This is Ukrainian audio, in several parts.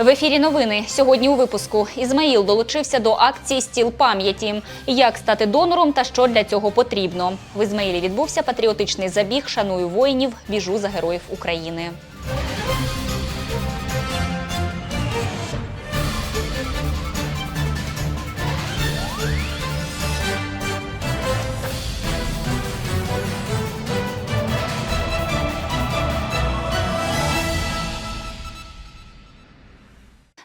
В ефірі новини сьогодні у випуску Ізмаїл долучився до акції Стіл пам'яті. Як стати донором та що для цього потрібно. В Ізмаїлі відбувся патріотичний забіг Шаную воїнів, біжу за героїв України.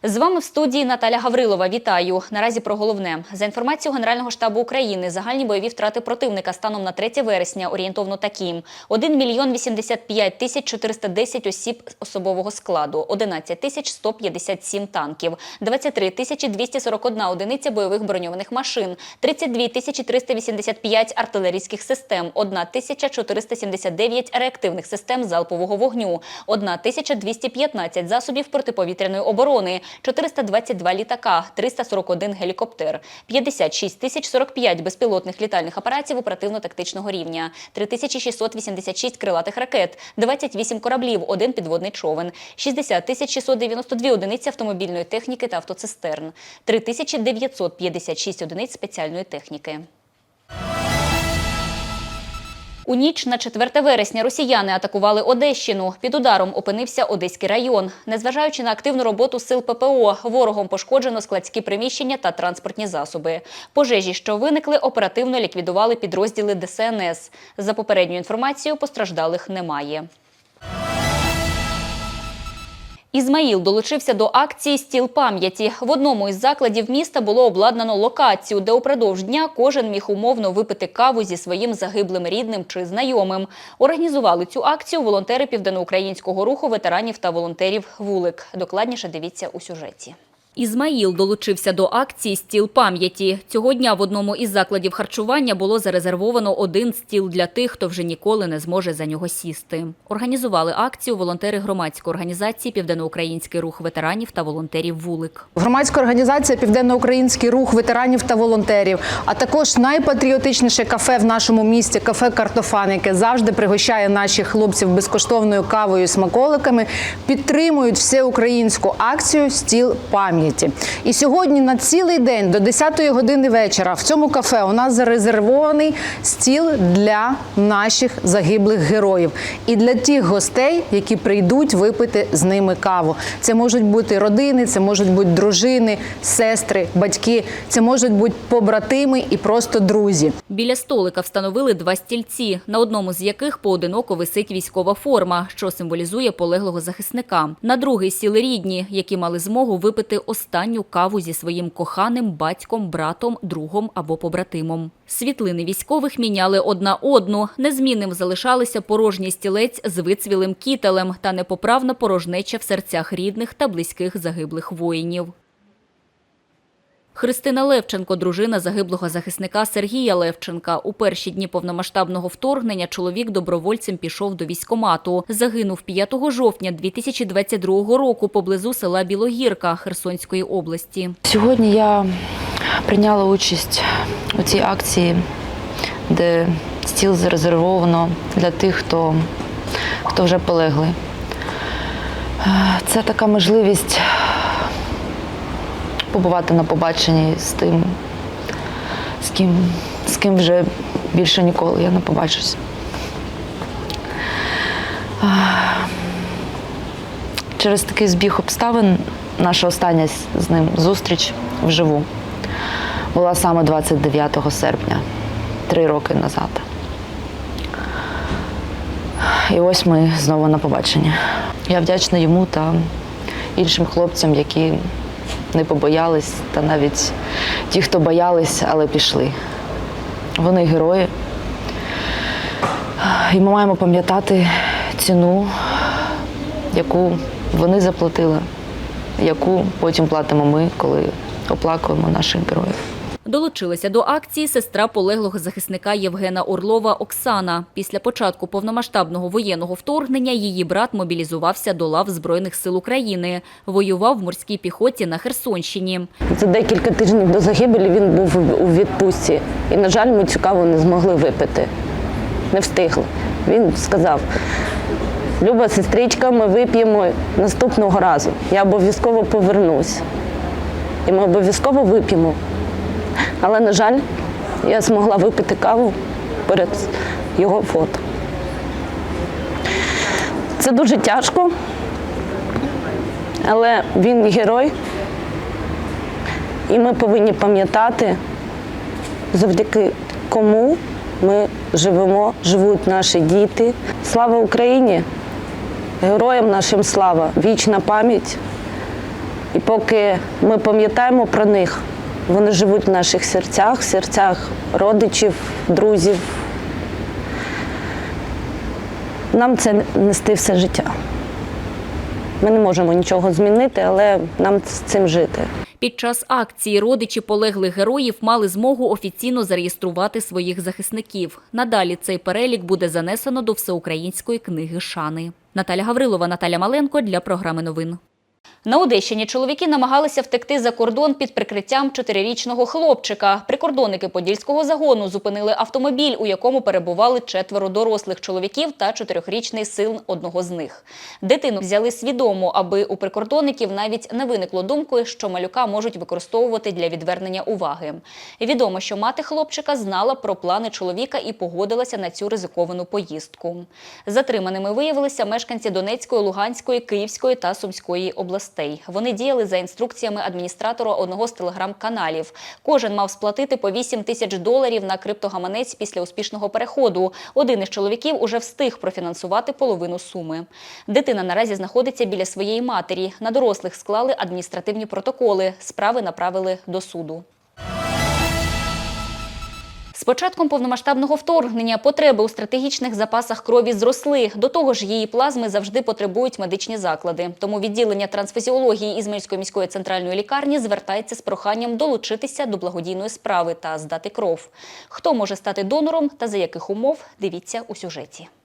З вами в студії Наталя Гаврилова. Вітаю. Наразі про головне. За інформацією Генерального штабу України, загальні бойові втрати противника станом на 3 вересня орієнтовно такі: 1 мільйон 85 тисяч 410 осіб особового складу, 11 тисяч 157 танків, 23 тисячі 241 одиниця бойових броньованих машин, 32 тисячі 385 артилерійських систем, 1 тисяча 479 реактивних систем залпового вогню, 1 тисяча 215 засобів протиповітряної оборони, 422 літака, 341 гелікоптер, 56 тисяч 45 безпілотних літальних апаратів оперативно-тактичного рівня, 3686 крилатих ракет, 28 кораблів, один підводний човен, 60 тисяч 692 одиниці автомобільної техніки та автоцистерн, 3956 одиниць спеціальної техніки. У ніч на 4 вересня росіяни атакували Одещину. Під ударом опинився Одеський район. Незважаючи на активну роботу сил ППО, ворогом пошкоджено складські приміщення та транспортні засоби. Пожежі, що виникли, оперативно ліквідували підрозділи ДСНС. За попередньою інформацією, постраждалих немає. Ізмаїл долучився до акції Стіл пам'яті. В одному із закладів міста було обладнано локацію, де упродовж дня кожен міг умовно випити каву зі своїм загиблим рідним чи знайомим. Організували цю акцію волонтери південноукраїнського руху ветеранів та волонтерів Вулик. Докладніше дивіться у сюжеті. Ізмаїл долучився до акції Стіл пам'яті. Цього дня в одному із закладів харчування було зарезервовано один стіл для тих, хто вже ніколи не зможе за нього сісти. Організували акцію волонтери громадської організації Південноукраїнський рух ветеранів та волонтерів Вулик. Громадська організація Південноукраїнський рух ветеранів та волонтерів, а також найпатріотичніше кафе в нашому місті кафе Картофан, яке завжди пригощає наших хлопців безкоштовною кавою і смаколиками, підтримують всеукраїнську акцію Стіл пам'яті. І сьогодні на цілий день до 10-ї години вечора в цьому кафе у нас зарезервований стіл для наших загиблих героїв і для тих гостей, які прийдуть випити з ними каву. Це можуть бути родини, це можуть бути дружини, сестри, батьки, це можуть бути побратими і просто друзі. Біля столика встановили два стільці, на одному з яких поодиноко висить військова форма, що символізує полеглого захисника. На другий сіли рідні, які мали змогу випити останню каву зі своїм коханим батьком, братом, другом або побратимом. Світлини військових міняли одна одну. Незмінним залишалися порожній стілець з вицвілим кітелем та непоправна порожнеча в серцях рідних та близьких загиблих воїнів. Христина Левченко, дружина загиблого захисника Сергія Левченка. У перші дні повномасштабного вторгнення чоловік добровольцем пішов до військомату. Загинув 5 жовтня 2022 року поблизу села Білогірка Херсонської області. Сьогодні я прийняла участь у цій акції, де стіл зарезервовано для тих, хто, хто вже полегли. Е, Це така можливість побувати на побаченні з тим, з ким, з ким вже більше ніколи я не побачусь. Е, Через такий збіг обставин наша остання з ним зустріч вживу була саме 29 серпня, три роки назад. І ось ми знову на побаченні. Я вдячна йому та іншим хлопцям, які не побоялись, та навіть ті, хто боялись, але пішли. Вони герої. І ми маємо пам'ятати ціну, яку вони заплатили, яку потім платимо ми, коли оплакуємо наших героїв. Долучилася до акції сестра полеглого захисника Євгена Орлова Оксана. Після початку повномасштабного воєнного вторгнення її брат мобілізувався до лав Збройних сил України. Воював в морській піхоті на Херсонщині. За декілька тижнів до загибелі він був у відпустці. І, на жаль, ми цю каву не змогли випити. Не встигли. Він сказав: Люба сестричка, ми вип'ємо наступного разу. Я обов'язково повернусь. І ми обов'язково вип'ємо. Але, на жаль, я змогла випити каву перед його фото. Це дуже тяжко, але він герой. І ми повинні пам'ятати, завдяки кому ми живемо, живуть наші діти. Слава Україні! Героям нашим слава, вічна пам'ять. І поки ми пам'ятаємо про них, вони живуть в наших серцях, в серцях родичів, друзів. Нам це нести все життя. Ми не можемо нічого змінити, але нам з цим жити. Під час акції родичі полеглих героїв мали змогу офіційно зареєструвати своїх захисників. Надалі цей перелік буде занесено до Всеукраїнської книги шани. Наталя Гаврилова, Наталя Маленко для програми новин. На Одещині чоловіки намагалися втекти за кордон під прикриттям чотирирічного хлопчика. Прикордонники подільського загону зупинили автомобіль, у якому перебували четверо дорослих чоловіків та чотирьохрічний син одного з них. Дитину взяли свідомо, аби у прикордонників навіть не виникло думки, що малюка можуть використовувати для відвернення уваги. Відомо, що мати хлопчика знала про плани чоловіка і погодилася на цю ризиковану поїздку. Затриманими виявилися мешканці Донецької, Луганської, Київської та Сумської областей. Вони діяли за інструкціями адміністратора одного з телеграм-каналів. Кожен мав сплатити по 8 тисяч доларів на криптогаманець після успішного переходу. Один із чоловіків уже встиг профінансувати половину суми. Дитина наразі знаходиться біля своєї матері. На дорослих склали адміністративні протоколи. Справи направили до суду. З початком повномасштабного вторгнення потреби у стратегічних запасах крові зросли. До того ж, її плазми завжди потребують медичні заклади. Тому відділення трансфузіології Ізмельської міської центральної лікарні звертається з проханням долучитися до благодійної справи та здати кров. Хто може стати донором та за яких умов? Дивіться у сюжеті.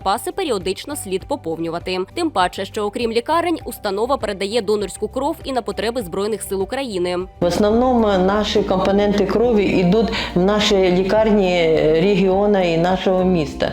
запаси періодично слід поповнювати. Тим паче, що окрім лікарень, установа передає донорську кров і на потреби збройних сил України. В основному наші компоненти крові йдуть в наші лікарні регіону і нашого міста.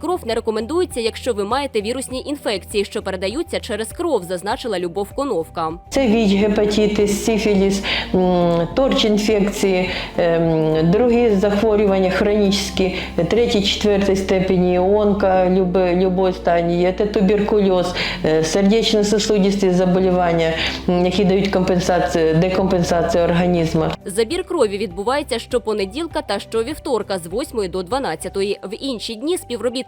кров не рекомендується, якщо ви маєте вірусні інфекції, що передаються через кров, зазначила Любов Коновка. Це ВІЧ, гепатитис, сифіліс, торч-інфекції, ем, другі захворювання хронічні, третій, четвертій степені, онка любої стані, це туберкульоз, е, сердечно-сосудисті заболівання, які дають компенсацію, декомпенсацію організму. Забір крові відбувається щопонеділка та щовівторка з 8 до 12. В інші дні співробітники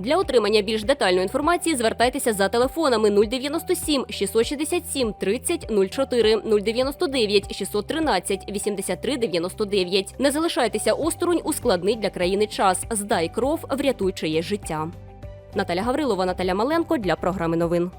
Для отримання більш детальної інформації звертайтеся за телефонами 097 667 30 04, 099 613 83 99. Не залишайтеся осторонь у складний для країни час. Здай кров, врятуй чиє життя. Наталя Гаврилова, Наталя Маленко для програми новин.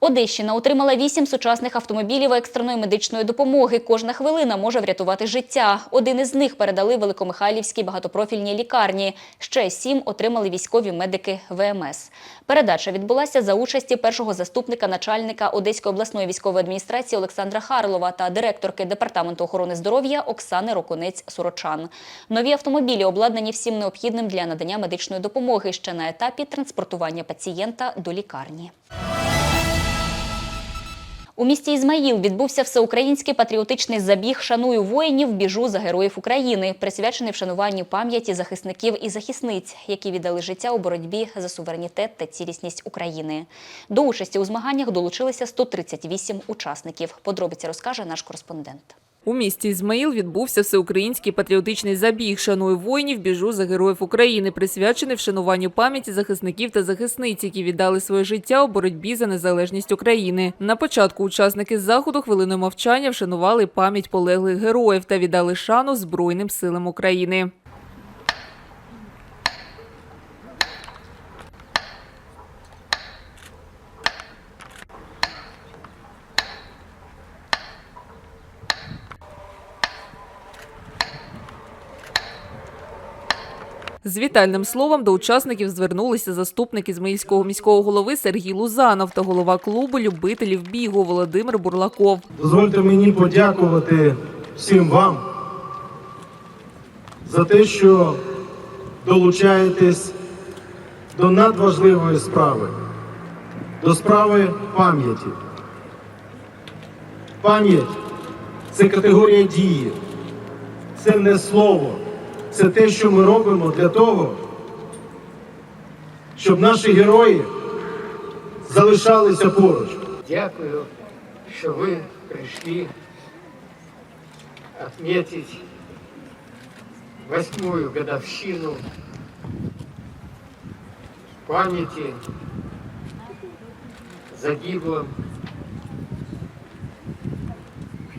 Одещина отримала вісім сучасних автомобілів екстреної медичної допомоги. Кожна хвилина може врятувати життя. Один із них передали Великомихайлівській багатопрофільній лікарні. Ще сім отримали військові медики ВМС. Передача відбулася за участі першого заступника начальника Одеської обласної військової адміністрації Олександра Харлова та директорки департаменту охорони здоров'я Оксани Роконець-Сурочан. Нові автомобілі обладнані всім необхідним для надання медичної допомоги ще на етапі транспортування пацієнта до лікарні. У місті Ізмаїл відбувся всеукраїнський патріотичний забіг Шаную воїнів, біжу за героїв України, присвячений вшануванню пам'яті захисників і захисниць, які віддали життя у боротьбі за суверенітет та цілісність України. До участі у змаганнях долучилися 138 учасників. Подробиці розкаже наш кореспондент. У місті Ізмаїл відбувся всеукраїнський патріотичний забіг «Шаную воїнів, біжу за героїв України», присвячений вшануванню пам'яті захисників та захисниць, які віддали своє життя у боротьбі за незалежність України. На початку учасники заходу хвилиною мовчання вшанували пам'ять полеглих героїв та віддали шану Збройним силам України. З вітальним словом до учасників звернулися заступник Ізмаїльського міського голови Сергій Лузанов та голова клубу любителів бігу Володимир Бурлаков. Дозвольте мені подякувати всім вам за те, що долучаєтесь до надважливої справи, до справи пам'яті. Пам'ять це категорія дії, це не слово, це те, що ми робимо для того, щоб наші герої залишалися поруч. Дякую, что вы пришли отметить восьмую годовщину памяти загиблым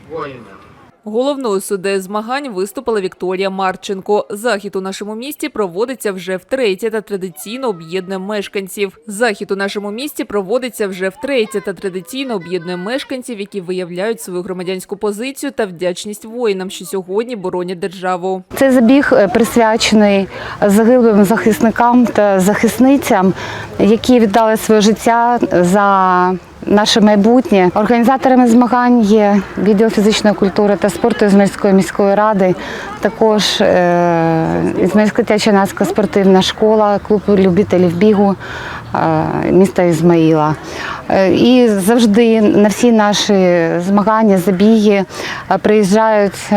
воинам. Головною суддею змагань виступила Вікторія Марченко. Захід у нашому місті проводиться вже втретє та традиційно об'єднує мешканців. Захід у нашому місті проводиться вже втретє та традиційно об'єднує мешканців, які виявляють свою громадянську позицію та вдячність воїнам, що сьогодні боронять державу. Цей забіг е, присвячений загиблим захисникам та захисницям, які віддали своє життя за наше майбутнє. Організаторами змагань є відділ фізичної культури та спорту Ізмаїльської міської ради, також е, Ізмаїльська дитячо-юнацька спортивна школа, клуб любителів бігу е, міста Ізмаїла. Е, І завжди на всі наші змагання, забіги приїжджають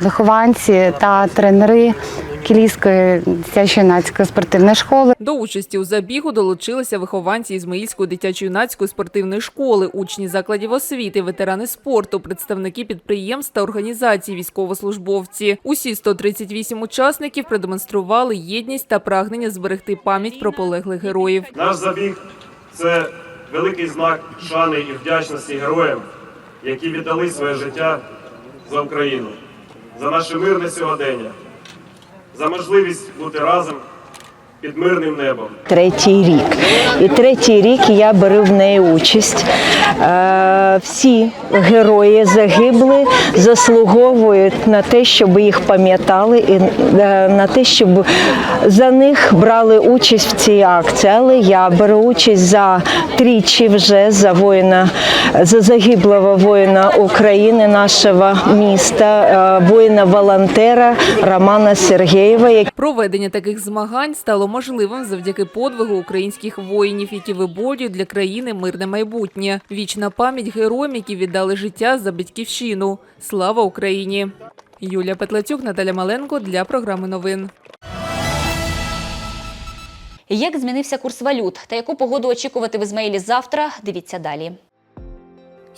вихованці та тренери Кілійської дитячо-юнацької спортивної школи. До участі у забігу долучилися вихованці Ізмаїльської дитячо-юнацької спортивної школи, учні закладів освіти, ветерани спорту, представники підприємств та організацій, військовослужбовці. Усі 138 учасників продемонстрували єдність та прагнення зберегти пам'ять про полеглих героїв. Наш забіг це великий знак шани і вдячності героям, які віддали своє життя за Україну, за наше мирне сьогодення, за можливість бути разом під мирним небом. Третій рік. І третій рік я беру в неї участь. Е, Всі герої загибли заслуговують на те, щоб їх пам'ятали і е, на те, щоб за них брали участь в цій акції. Але я беру участь за тричі вже за воїна, за загиблого воїна України, нашого міста, е, воїна-волонтера Романа Сергєєва, Проведення таких змагань стало можливим завдяки подвигу українських воїнів, які виборюють для країни мирне майбутнє. Вічна пам'ять героям, які віддали життя за батьківщину. Слава Україні! Юлія Петлацюк, Наталя Маленко для програми новин. Як змінився курс валют та яку погоду очікувати в Ізмаїлі завтра? Дивіться далі.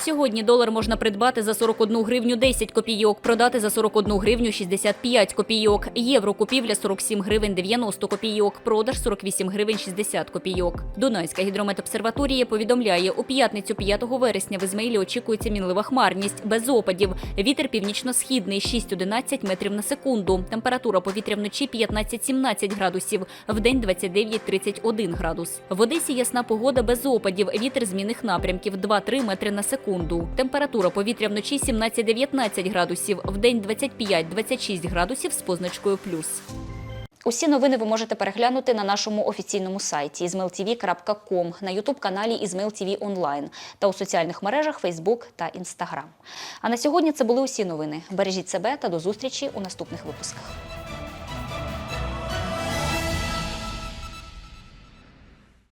Сьогодні долар можна придбати за 41 гривню 10 копійок, продати за 41 гривню 65 копійок. Євро купівля 47 гривень 90 копійок, продаж 48 гривень 60 копійок. Дунайська гідрометобсерваторія повідомляє, у п'ятницю 5 вересня в Ізмаїлі очікується мінлива хмарність, без опадів. Вітер північно-східний 6-11 метрів на секунду. Температура повітря вночі 15-17 градусів, вдень 29-31 градус. В Одесі ясна погода без опадів, вітер змінних напрямків 2-3 метри на секунду. Температура повітря вночі 17-19 градусів, вдень 25-26 градусів з позначкою плюс. Усі новини ви можете переглянути на нашому офіційному сайті izmailtv.com, на ютуб-каналі IzmailTV Онлайн та у соціальних мережах Facebook та Instagram. А на сьогодні це були усі новини. Бережіть себе та до зустрічі у наступних випусках.